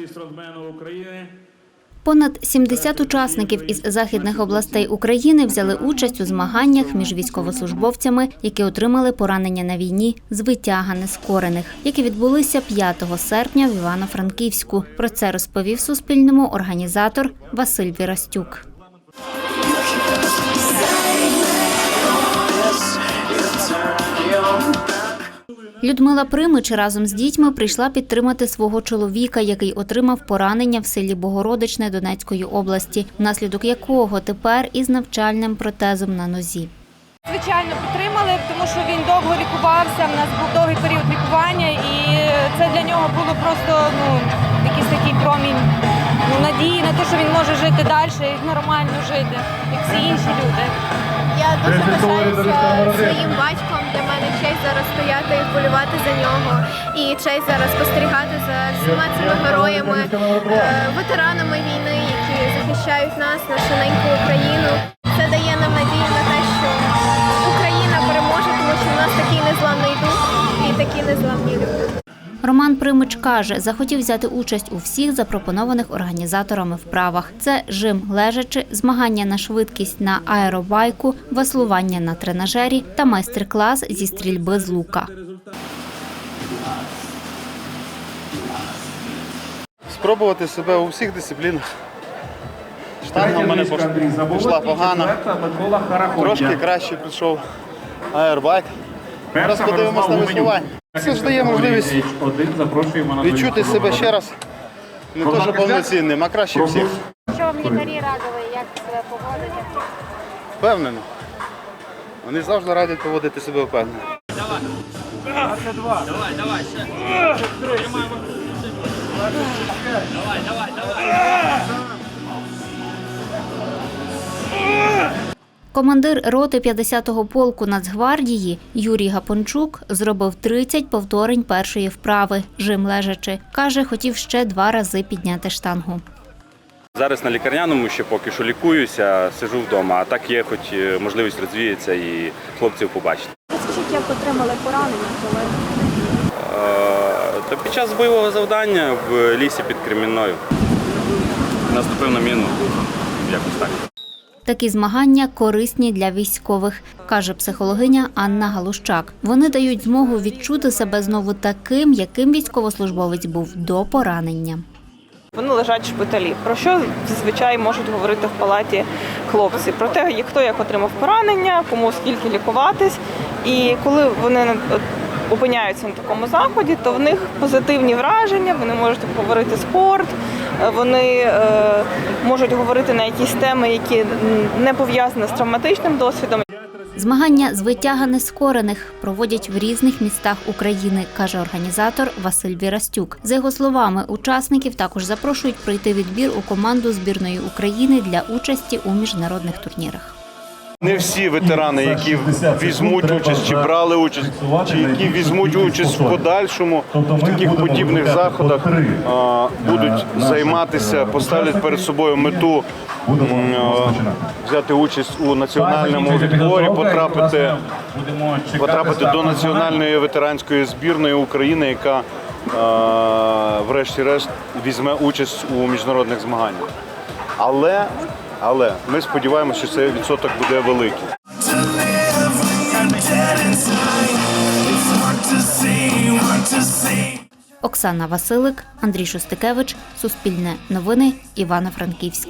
Федерації стронгмену України. Понад 70 учасників із західних областей України взяли участь у змаганнях між військовослужбовцями, які отримали поранення на війні з витяга нескорених, які відбулися 5 серпня в Івано-Франківську. Про це розповів Суспільному організатор Василь Вірастюк. Людмила Примич разом з дітьми прийшла підтримати свого чоловіка, який отримав поранення в селі Богородичне Донецької області, внаслідок якого тепер із навчальним протезом на нозі. Звичайно, підтримали, тому що він довго лікувався. В нас був довгий період лікування, і це для нього було просто ну якийсь такий промінь ну, надії на те, що він може жити далі і нормально жити, як всі інші люди. Я дуже пишаюся своїм батьком. Зараз стояти і вболівати за нього. І честь зараз спостерігати за всіма цими героями, е, ветеранами війни, які захищають нас, нашу неньку Україну. Це дає нам надію на те, що Україна переможе, тому що в нас такий незламний дух і такі незламні люди. Роман Примич каже, захотів взяти участь у всіх запропонованих організаторами вправах. Це жим лежачи, змагання на швидкість на аеробайку, веслування на тренажері та майстер-клас зі стрільби з лука. спробувати себе у всіх дисциплінах. Штанга в мене пош- пішла погано, трошки краще пішов аербайк. Зараз подивимось на веслування. Це ж дає можливість відчути себе ще раз не що повноцінним, а краще всіх. Що вам лікарі радили, як себе поводити? Впевнено. Вони завжди радять поводити себе впевнено. Командир роти 50-го полку Нацгвардії Юрій Гапончук зробив 30 повторень першої вправи жим лежачи. Каже, хотів ще два рази підняти штангу. Зараз на лікарняному ще поки що лікуюся, сижу вдома, а так є хоч е, можливість розвіятися і хлопців побачити. Скажіть, як отримали поранення, коли Е, Та під час бойового завдання в лісі під Кремінною наступив на міну. Якось так. Такі змагання корисні для військових, каже психологиня Анна Галущак. Вони дають змогу відчути себе знову таким, яким військовослужбовець був до поранення. Вони лежать в шпиталі. Про що зазвичай можуть говорити в палаті хлопці? Про те, хто як отримав поранення, кому скільки лікуватись. І коли вони опиняються на такому заході, то в них позитивні враження, вони можуть говорити спорт, е, вони е, можуть говорити на якісь теми, які не пов'язані з травматичним досвідом. Змагання з витяга нескорених проводять в різних містах України, каже організатор Василь Вірастюк. За його словами, учасників також запрошують пройти відбір у команду збірної України для участі у міжнародних турнірах. Не всі ветерани, які візьмуть участь чи брали участь, чи які візьмуть участь в подальшому в таких подібних заходах, будуть займатися, поставлять перед собою мету взяти участь у національному відборі, потрапити, потрапити до національної ветеранської збірної України, яка врешті-решт візьме участь у міжнародних змаганнях. Але, але ми сподіваємося, що цей відсоток буде великий. Оксана Василик, Андрій Шостикевич, Суспільне новини, Івано-Франківськ.